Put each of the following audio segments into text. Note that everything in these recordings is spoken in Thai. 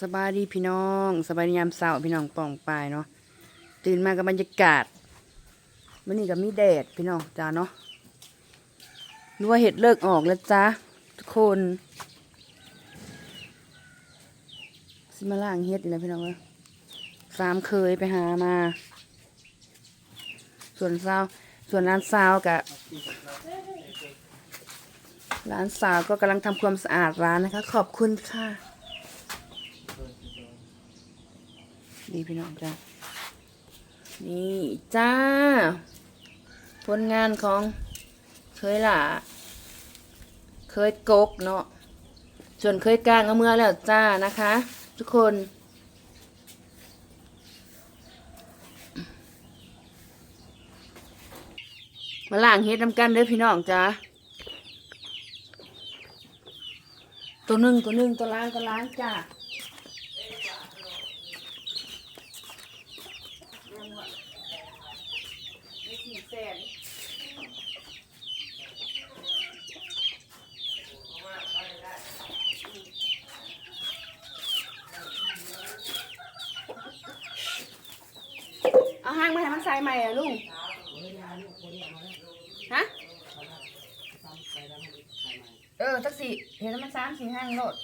สบายดีพี่น้องสบายดียามเช้าพี่น้องป่องปายเนาะตื่นมากับบรรยากาศวันนี้ก็มีแดดพี่น้องจ้าเนาะรู้ว่าเห็ดเลิกออกแล้วจ้าทุกคนสิมาล่างเห็ดนี่แหละพี่น้องเอ้ยสามเคยไปหามา ส่วนสาวส่วนร้านสาวกับร้านสาวก็กำลังทำความสะอาดร้านนะคะ ขอบคุณค่ะ ดีพี่น้องจ้านี่จ้า ผลงานของเคยล่ะ เคยกกเนาะส่วนเคยกลางเอาเมื่อแล้วจ้านะคะ ทุกคนมาล่างเฮ็ดนำกันเด้อพี่น้องจ้าตัวหนึ่งตัวหนึ่งตัวล้างตัวล้างจ้า เอางมาให้มันใส่ใหม่อะลุง ฮะ เออทักสี่เห็นแล้วมันสามสี่ห้างโลด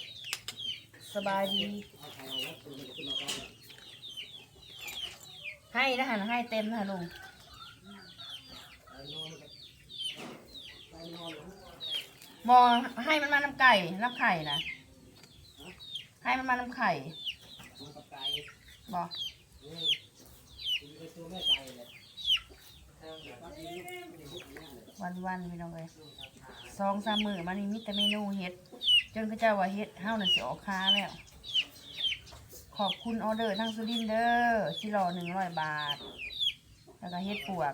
สบายดี ให้นะฮะให้เต็มนะฮะลุงมอให้มันมาน้ำไก่น้ำไข่นะให้มันมาน้ำไข่บอก วันวันๆพี่น้องเลยสองสามมือมานี่มิแต่เมนูเฮ็ด จนเขาเจ้าว่าเฮ็ดเฮานั่นสิออกค้าแล้ว ขอบคุณออเดอร์ทั้งสุรินทร์เด้อชิโลหนึ่งร้อยบาท แล้วก็เฮ็ดปวก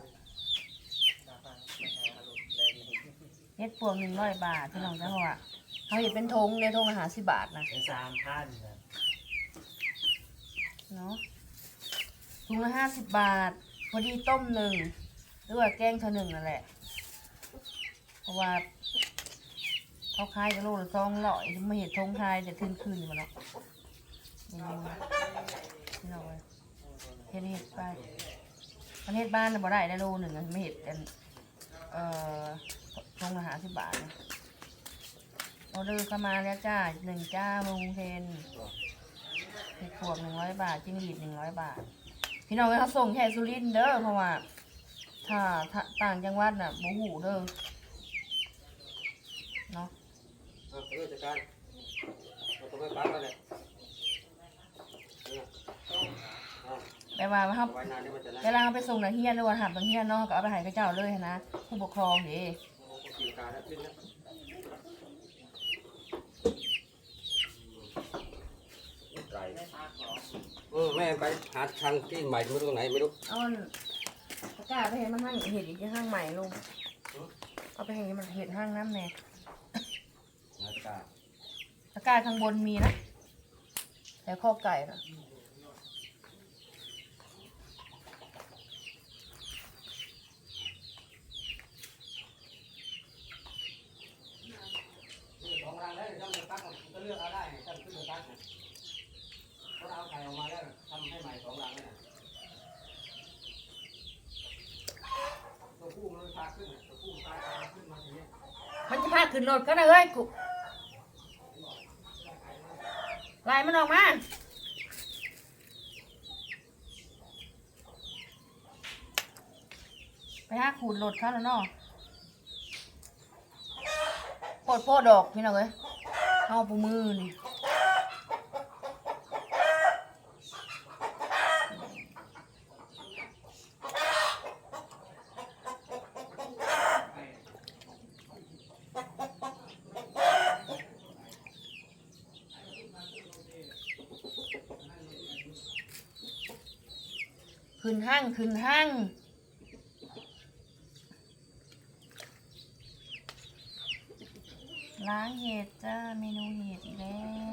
เฮ็ดปวกหนึ่งร้อยบาทพี่น้องจ้าเพราะว่าเขาเห็ดเป็นธงเนี่ยธงละหาสิบบาทนะเป็นสามพันนะเนาะ ถุงละห้าสิบบาท พอดีต้มหนึ่งหรือว่าแกงเท่าหนึ่งนั่นแหละ เพราะว่าเขาขายกันโลละสองร้อยมาเห็ดทงขายจะขึ้นขึ้นมาแล้วนี่เราเลยเห็ดเห็ดไปมันเห็ดบ้านน่ะบ่ได้ได้โลหนึ่งอะไม่เห็ดกันเอ่อทงละห้าสิบบาทนะออเดอร์เข้ามาแล้วจ้าหนึ่งจ้าวงเทนเห็ดพวกหนึ่งร้อยบาทจิ้งหรีดหนึ่งร้อยบาท พี่น้องเขาส่งแค่สุรินทร์เด้อเพราะว่าถ้าถ้าต่างจังหวัดน่ะโมหูเด้อเนาะอะเพื่อจัดการเราต้องไปปั๊บแล้วเลยเนี่ยอะแปลว่าเขาเอาไว้นานเดี๋ยวมันจะนะเวลาเขาไปส่งนักเรียนหรือว่าหับนักเรียนเนาะก็เอาไปให้กับเจ้าเลยนะผู้ปกครองเด้กินกาแล้วขึ้นนะไก่เออแม่ไปหาทางที่ใหม่ไม่รู้ตรงไหนไม่รู้เอาอันตะกร้าไปให้มันห้างเห็ดอีกที่ห้างใหม่ลุงเอาไปให้มันเห็ดห้างน้ำแน่หาตาตะกร้าข้างบนมีนะแต่ข้อไก่นะ สองรังแล้วเดี๋ยวต้องไปตั้งก็เลือกเอาได้ตั้งขึ้นมาตั้งนะเขาเอาไก่ออกมาแล้วทำให้ใหม่สองรังเลยนะตัวผู้มันพาขึ้นน่ะตัวผู้พาขึ้นมาอย่างเงี้ย มันจะพา ขึ้นรถก็ได้เอ้ยไล่มันออกมาไปหาขูดรถเขาแล้วเนาะโพดโพดดอกพี่น้องเอ้ยเอาปูมือนี่ ขึ้นห้างขึ้นห้างล้างเห็ดจ้าเมนูเห็ดอีกแล้ว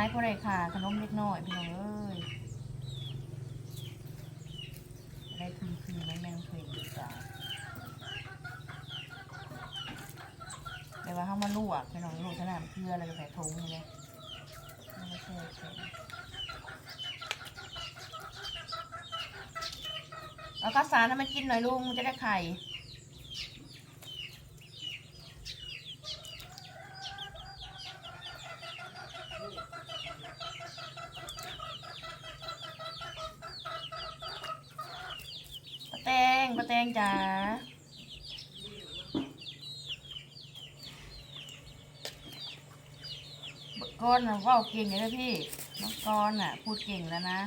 เนาะายพอได้ค่ะขนมเล็กน้อยพี่น้องเอ้ยได้คืนคืนไม่แม่งเพลงดีกว่าแต่ว่าเขามาลวกพี่น้องลวกขนาดเกลืออะไรก็ใส่ถุงเลยไม่ได้แช่แข็งเอาข้าวสารให้มันกินหน่อยลุงจะได้ไข่ ป้าแต งป้าแตงจ๋ากก้อนน่ะเว่าเก่งเลยนะพี่ น้องก้อนน่ะ พูดเก่งแล้วนะ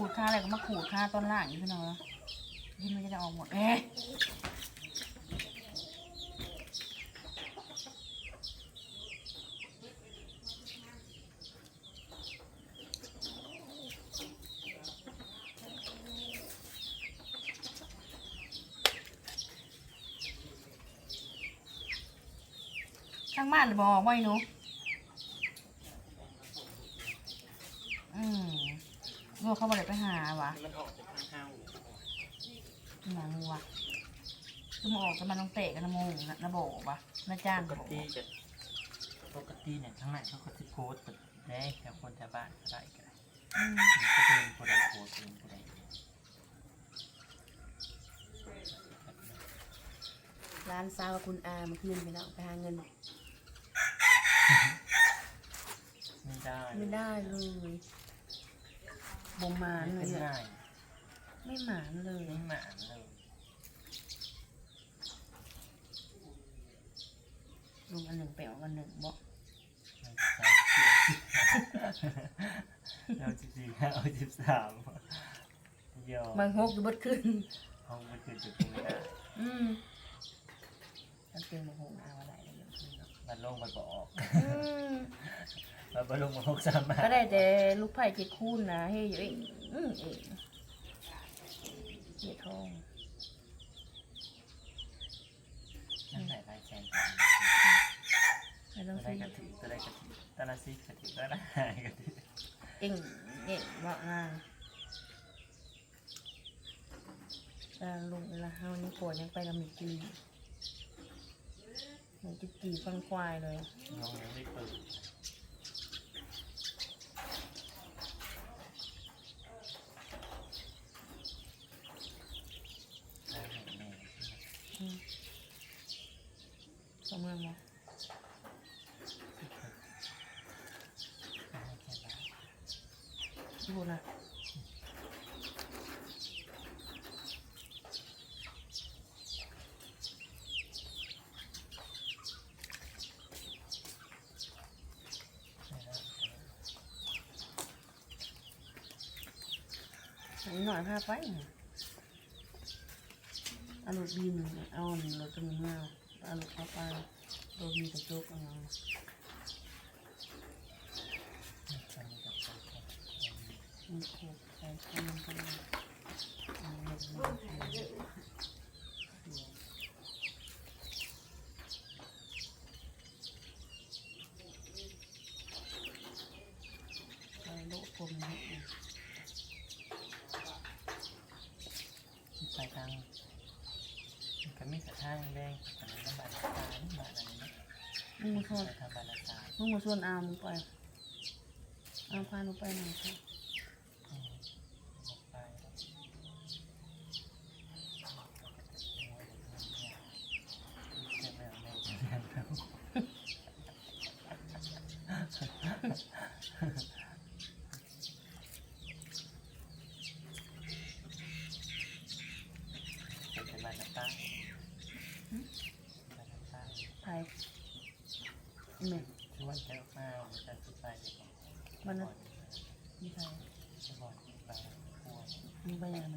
ขูดค่าอะไรก็มาขูดค่าต้นล่างอยู่พี่น้องนะยินมันจะออกหมดเอ๊ะข้างบ้านบอกไว้หนู อืม งัวเขาบอกเลยไปหาวะมันออกจากทางห้าวหนังวะคือมาออกกันมาต้องเตะกันนะโมงนะนะโบวะนะจ้างปก็กบอกติจะปกติเนี่ยทั้งนั้นเขาก็จะโพสต์ได้แค่คนแถวบ้านก็ได้ก็ได้อืมก็เป็นผู้ใดโพสต์เป็นผู้ใดร้านซาวกับคุณอาเมื่อคืนไปแล้วไปหาเงินไม่ได้ไม่ได้เลย บงมานไม่เลยเป็นอะไรไม่หมานเลยไม่หมานเลยลุงอันหนึ่งไปออกอันหนึ่งบอกเราสิบสี่เอาสิบสามยอมบางฮกอยู่บดขึ้น ห้องมันคือจุดตรงนี้นะ อืมตั้งเตียงบางฮกเอาอะไรได้เยอะขึ้นเนาะ มันลงมันบอกอืมมันไปลงมาหกสามมาก็ได้แต่ลูกไผ่เจ็ดคูณนะเฮ้ยอยู่เองอืมเองเหี้ยทองนั่นไหนลายแซนไม่ต้ตัองวใดซื้อกะทิตัวใดกะทิตัวละซิกะทิตัวละหายกะทิเก่งเก่งมากงานแต่ลุงเวลาเฮานี่ปวดยังไปกับมีจี หนูจีจีฟังควายเลยน้องยังไม่เปิดได้เห็นแม่อืมสมมติว่าดูนะ หน่อยพาไปเอารถบีนเอาหนึ่งรถจำนวนมาเอารถเข้าไปรถมีกระจกเอะไรมีโขกใส่ข้าวมันกันเลยเอาหนึ่งมาใส่ใส่โลกลมนิดหนึ่ง ไปทางก็มีกระทั่งแดงอันนี้น้ำบาดตาน้ำบาดอันนี้ มึงมาชวนไปทางบาดตามึงมาชวนอามึงไป อาพาหนูไปหน่อยค่ะไปเป็นบ้านตา แม่ชวนแกออกมาว่าจะสุดใจดีกว่ามันน่ะมีใครจะบอกไปกลัวมึงไปยังไง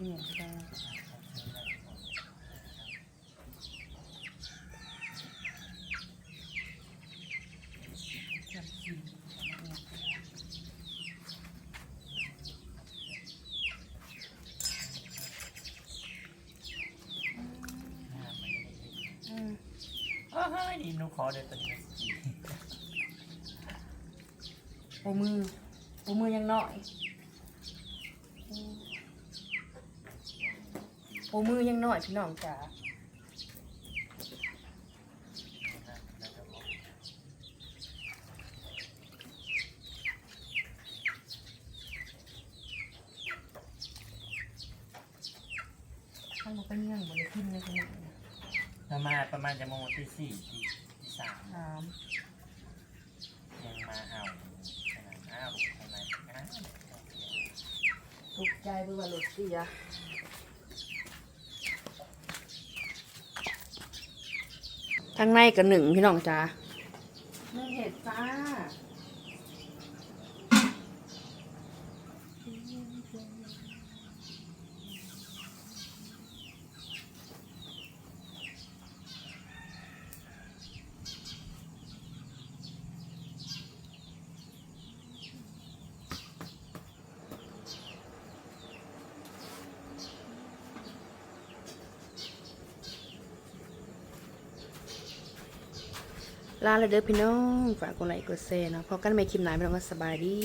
เนี่ยไป เขาซื้อได้ก่อน จับสี หน้ามันไม่ได้ อืม เอ้าเฮ้ยนี่หนูขอเดี๋ยวตัวนี้มาสีปูมือปูมือยังน้อยปูมือยังน้อยพี่น้องจ๋าแล้วจะบอกข้างบนเป็นยังบนขึ้นเลยคนนี้ประมาณประมาณจะโมงที่สี่ที่ที่ สามถามยังมาเอาขนาดอ้าวทำไมอ้าวตกใจเพื่อว่าหลุดเสียทางในกับหนึ่งพี่น้องจ๋าหนึ่งเห็ดฟ้า ลาเลยเด้อพี่น้อง ฝากกดไลค์กดแชร์เนาะพอกันไม่คลิปไหนพี่น้องก็สบายดี